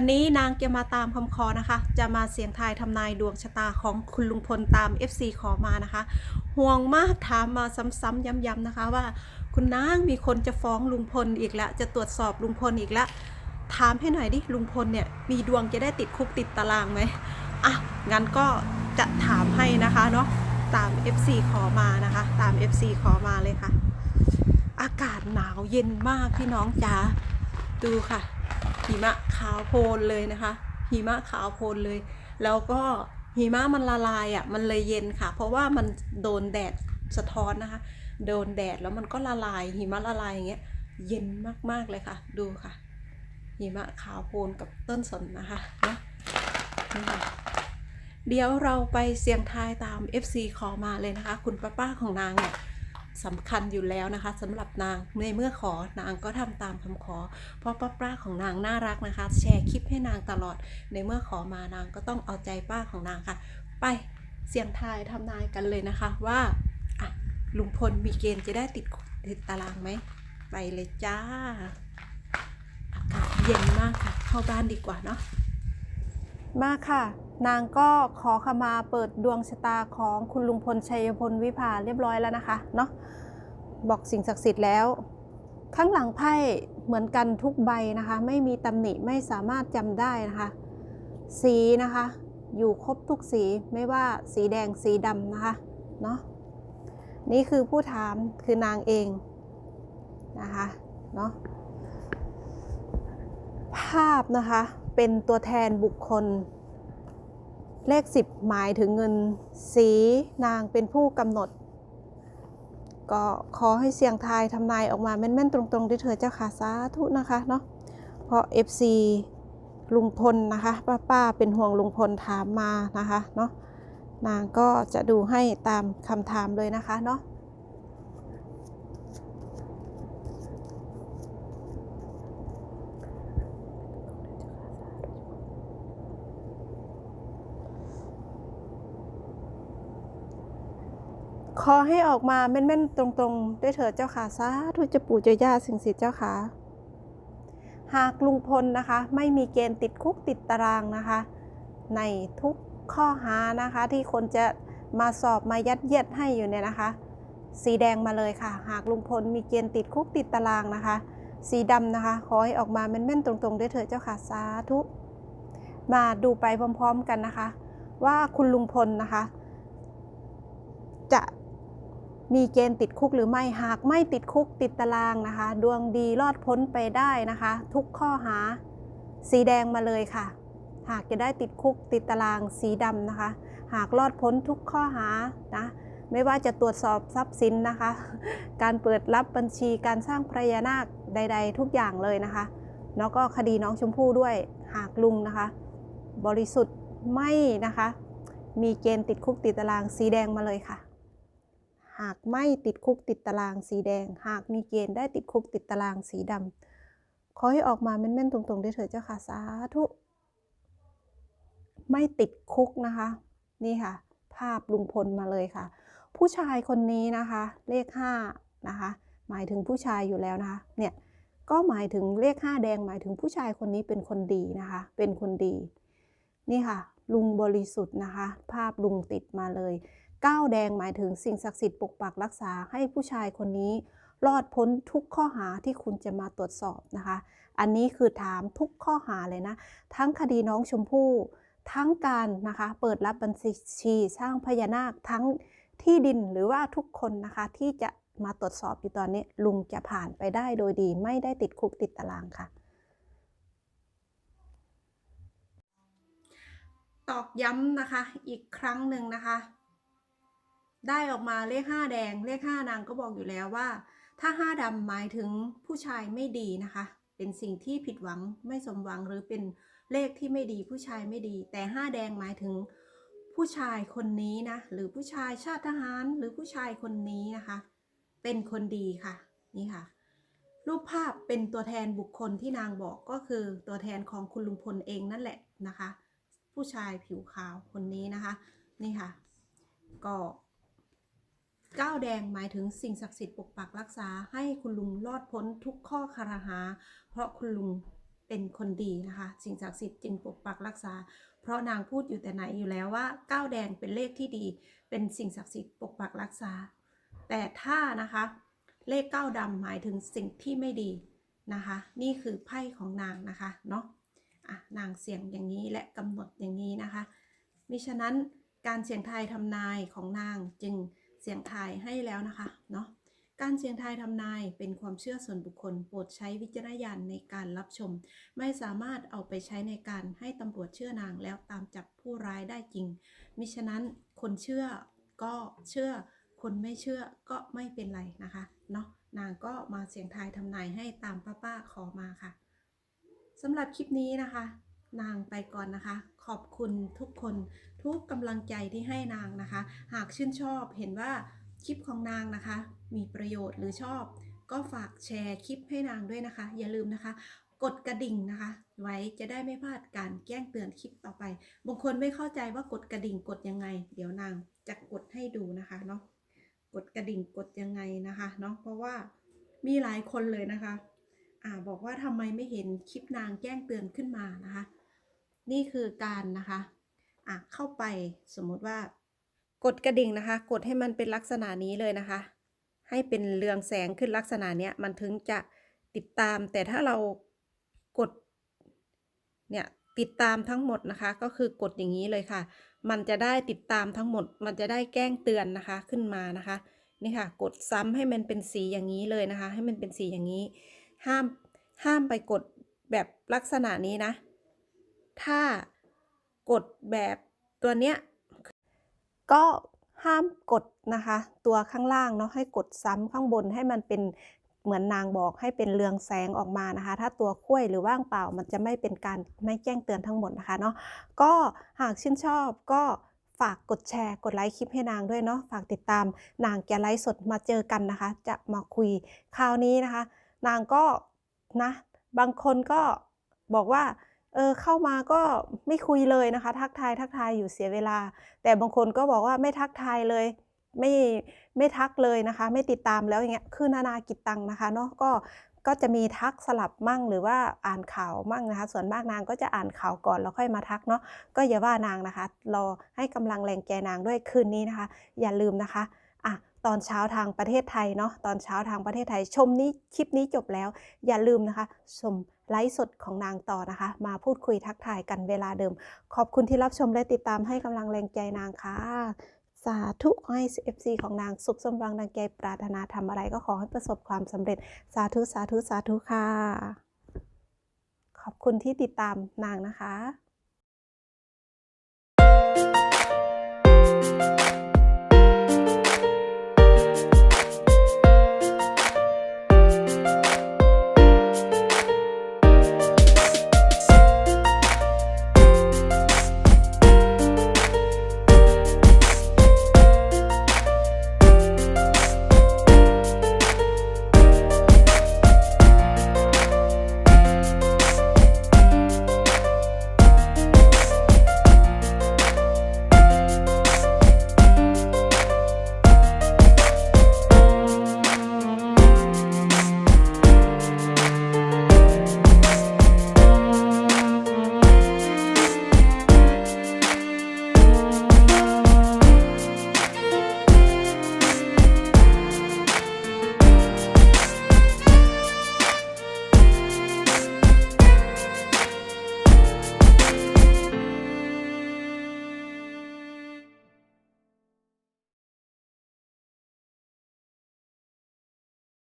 วันนี้นางจะมาตามคำขอนะคะ จะมาเสียงทายทำนายดวงชะตาของคุณลุงพลตาม FC ขอมานะคะ ห่วงมากถามมาซ้ำๆย้ำๆนะคะว่า คุณนางมีคนจะฟ้องลุงพลอีกแล้วจะตรวจสอบลุงพลอีกแล้วถามให้หน่อยดิลุงพลเนี่ยมีดวงจะได้ติดคุกติดตารางไหมอะงั้นก็จะถามให้นะคะเนาะตาม FC ขอมานะคะ ตาม FC ขอมาเลยค่ะ อากาศหนาวเย็นมากพี่น้องจ๋าดูค่ะ หิมะขาวโพลนเลยนะคะหิมะขาวโพลนเลย แล้วก็หิมะมันละลายอะมันเลยเย็นค่ะ เพราะว่ามันโดนแดดสะท้อนนะคะ โดนแดดแล้วมันก็ละลายหิมะละลายอย่างเงี้ยเย็นมากๆเลยค่ะ ดูค่ะหิมะขาวโพลนกับต้นสนนะคะนะนี่ค่ะเดี๋ยวเราไปเสี่ยงทายตาม FC ขอมาเลยนะคะ คุณป้าป้าของนางเนี่ย สำคัญอยู่แล้วนะคะสำหรับนางในเมื่อขอนางก็ทำตามคำขอ เพราะป้าป้าของนางน่ารักนะคะ แชร์คลิปให้นางตลอด ในเมื่อขอมานางก็ต้องเอาใจป้าของนางค่ะ ไปเสียงทายทำนายกันเลยนะคะว่าลุงพลมีเกณฑ์จะได้ติดติดตารางไหม ไปเลยจ้า อากาศเย็นมากค่ะ เข้าบ้านดีกว่าเนาะมาค่ะ นางก็ขอขมาเปิดดวงชะตาของคุณลุงพลชัยพลวิภาเรียบร้อยแล้วนะคะเนาะบอกสิ่งศักดิ์สิทธิ์แล้ว ข้างหลังไพ่เหมือนกันทุกใบนะคะ ไม่มีตำหนิไม่สามารถจำได้นะคะ สีนะคะ อยู่ครบทุกสีไม่ว่าสีแดงสีดำนะคะเนาะนี่คือผู้ถามคือนางเองนะคะเนาะภาพนะคะเป็นตัวแทนบุคคล เลข 10 หมายถึงเงินสีนางเป็นผู้กำหนด ก็ขอให้เสียงทายทำนายออกมาแม่นๆ ตรงๆด้วยเธอเจ้าค่ะสาธุนะคะเนาะเพราะ FC ลุงพลนะคะป้าป้าเป็นห่วงลุงพลถามมานะคะเนาะนางก็จะดูให้ตามคำถามเลยนะคะเนาะ ขอให้ออกมาแม่นๆ ตรงๆ ด้วยเถิดเจ้าค่ะสาธุจะปู่เจ้าย่าสิ่งศักดิ์สิทธิ์เจ้าค่ะ หากลุงพลนะคะ ไม่มีเกณฑ์ติดคุกติดตารางนะคะ ในทุกข้อหานะคะ ที่คนจะมาสอบมายัดเยียดให้อยู่เนี่ยนะคะ สีแดงมาเลยค่ะ หากลุงพลมีเกณฑ์ติดคุกติดตารางนะคะ สีดำนะคะ ขอให้ออกมาแม่นๆตรงๆ ด้วยเถิดเจ้าค่ะสาธุมาดูไปพร้อมๆกันนะคะ ว่าคุณลุงพลนะคะ มีเกณฑ์ติดคุกหรือไม่หากไม่ติดคุกติดตารางนะคะ ดวงดีรอดพ้นไปได้นะคะ ทุกข้อหาสีแดงมาเลยค่ะ หากจะได้ติดคุกติดตารางสีดำนะคะ หากรอดพ้นทุกข้อหานะไม่ว่าจะตรวจสอบทรัพย์สินนะคะ การเปิดรับบัญชีการสร้างพญานาคใด ๆ ทุกอย่างเลยนะคะ แล้วก็คดีน้องชมพู่ด้วยหากลุงนะคะ บริสุทธิ์ไม่นะคะ มีเกณฑ์ติดคุกติดตารางสีแดงมาเลยค่ะ หากไม่ติดคุกติดตารางสีแดง หากมีเกณฑ์ได้ติดคุกติดตารางสีดำขอให้ออกมาแม่นๆตรงๆด้เถิดเจ้าค่ะสาธุไม่ติดคุกนะคะ นี่ค่ะ ภาพลุงพลมาเลยค่ะ ผู้ชายคนนี้นะคะ เลขห้านะคะ หมายถึงผู้ชายอยู่แล้วนะคะเนี่ยก็หมายถึงเลขห้าแดงหมายถึงผู้ชายคนนี้เป็นคนดีนะคะ เป็นคนดี นี่ค่ะ ลุงบริสุทธิ์นะคะ ภาพลุงติดมาเลย ก้าวแดงหมายถึงสิ่งศักดิ์สิทธิ์ปกปักรักษาให้ผู้ชายคนนี้ รอดพ้นทุกข้อหาที่คุณจะมาตรวจสอบนะคะ อันนี้คือถามทุกข้อหาเลยนะ ทั้งคดีน้องชมพู่ทั้งการนะคะเปิดรับบัญชีสร้างพญานาคทั้งที่ดินหรือว่าทุกคนนะคะที่จะมาตรวจสอบอยู่ตอนนี้ลุงจะผ่านไปได้โดยดีไม่ได้ติดคุกติดตารางค่ะ ตอกย้ำนะคะอีกครั้งหนึ่งนะคะ ได้ออกมาเลขห้าแดง เลขห้านางก็บอกอยู่แล้วว่า ถ้าห้าดำหมายถึงผู้ชายไม่ดีนะคะ เป็นสิ่งที่ผิดหวังไม่สมหวังหรือเป็นเลขที่ไม่ดีผู้ชายไม่ดี แต่ห้าแดงหมายถึงผู้ชายคนนี้นะหรือผู้ชายชาติทหารหรือผู้ชายคนนี้นะคะ เป็นคนดีค่ะนี่ค่ะ รูปภาพเป็นตัวแทนบุคคลที่นางบอกก็คือตัวแทนของคุณลุงพลเองนั่นแหละนะคะ ผู้ชายผิวขาวคนนี้นะคะ นี่ค่ะ ก็ ก้าวแดงหมายถึงสิ่งศักดิ์สิทธิ์ปกปักรักษาให้คุณลุงรอดพ้นทุกข้อคารหา เพราะคุณลุงเป็นคนดีนะคะ สิ่งศักดิ์สิทธิ์จึงปกปักรักษา เพราะนางพูดอยู่แต่ไหนอยู่แล้วว่าก้าวแดงเป็นเลขที่ดี เป็นสิ่งศักดิ์สิทธิ์ปกปักรักษา แต่ถ้านะคะ เลขเก้าดำหมายถึงสิ่งที่ไม่ดีนะคะ นี่คือไพ่ของนางนะคะเนาะอะนางเสี่ยงอย่างนี้และกำหนดอย่างนี้นะคะมิฉะนั้นการเสี่ยงทายทำนายของนางจึง สียงทายให้แล้วนะคะเนาะการเสียงทายทำนายเป็นความเชื่อส่วนบุคคล โปรดใช้วิจารณญาณในการรับชม ไม่สามารถเอาไปใช้ในการให้ตำรวจเชื่อนางแล้วตามจับผู้ร้ายได้จริง มิฉะนั้นคนเชื่อก็เชื่อ คนไม่เชื่อก็ไม่เป็นไรนะคะเนาะนางก็มาเสียงทายทำนายให้ตามป้าๆขอมาค่ะสำหรับคลิปนี้นะคะ นางไปก่อนนะคะ ขอบคุณทุกคนทุกกำลังใจที่ให้นางนะคะ หากชื่นชอบเห็นว่าคลิปของนางนะคะ มีประโยชน์หรือชอบ ก็ฝากแชร์คลิปให้นางด้วยนะคะ อย่าลืมนะคะ กดกระดิ่งนะคะ ไว้จะได้ไม่พลาดการแจ้งเตือนคลิปต่อไปบางคนไม่เข้าใจว่ากดกระดิ่งกดยังไง เดี๋ยวนางจะกดให้ดูนะคะเนาะกดกระดิ่งกดยังไงนะคะเนาะเพราะว่ามีหลายคนเลยนะคะอ่าบอกว่าทำไมไม่เห็นคลิปนางแจ้งเตือนขึ้นมานะคะ นี่คือการนะคะอะเข้าไปสมมุติว่ากดกระดิ่งนะคะ กดให้มันเป็นลักษณะนี้เลยนะคะ ให้เป็นเรืองแสงขึ้นลักษณะเนี้ยมันถึงจะติดตาม แต่ถ้าเรากดเนี่ยติดตามทั้งหมดนะคะ ก็คือกดอย่างนี้เลยค่ะ มันจะได้ติดตามทั้งหมด มันจะได้แจ้งเตือนนะคะขึ้นมานะคะนี่ค่ะ กดซ้ำให้มันเป็นสีอย่างนี้เลยนะคะ ให้มันเป็นสีอย่างนี้ ห้ามห้ามไปกดแบบลักษณะนี้นะ ถ้ากดแบบตัวเนี้ยก็ห้ามกดนะคะ ตัวข้างล่างเนาะให้กดซ้ำข้างบนให้มันเป็นเหมือนนางบอกให้เป็นเรืองแสงออกมานะคะ ถ้าตัวคุ้ยหรือว่างเปล่ามันจะไม่เป็นการไม่แจ้งเตือนทั้งหมดนะคะเนาะก็หากชื่นชอบก็ฝากกดแชร์ กดไลค์คลิปให้นางด้วยเนาะฝากติดตามนางแกไลฟ์สดมาเจอกันนะคะ จะมาคุยคราวนี้นะคะ นางก็นะ บางคนก็บอกว่า เออเข้ามาก็ไม่คุยเลยนะคะ ทักทายทักทายอยู่เสียเวลา แต่บางคนก็บอกว่าไม่ทักทายเลยไม่ไม่ทักเลยนะคะ ไม่ติดตามแล้วอย่างเงี้ยคือนานากิจตังนะคะเนาะก็ก็จะมีทักสลับมั่งหรือว่าอ่านข่าวมั่งนะคะ ส่วนมากนางก็จะอ่านข่าวก่อนแล้วค่อยมาทักเนาะก็อย่าว่านางนะคะรอให้กำลังแรงใจนางด้วยคืนนี้นะคะ อย่าลืมนะคะ ตอนเช้าทางประเทศไทยเนาะตอนเช้าทางประเทศไทย ชมนี้คลิปนี้จบแล้ว อย่าลืมนะคะ ชมไลฟ์สดของนางต่อนะคะ มาพูดคุยทักทายกันเวลาเดิม ขอบคุณที่รับชมและติดตามให้กำลังแรงใจนางค่ะสาธุขอให้ FC ของนางสุขสมหวังดังใจปรารถนาทำอะไรก็ขอให้ประสบความสำเร็จสาธุสาธุสาธุค่ะ ขอบคุณที่ติดตามนางนะคะ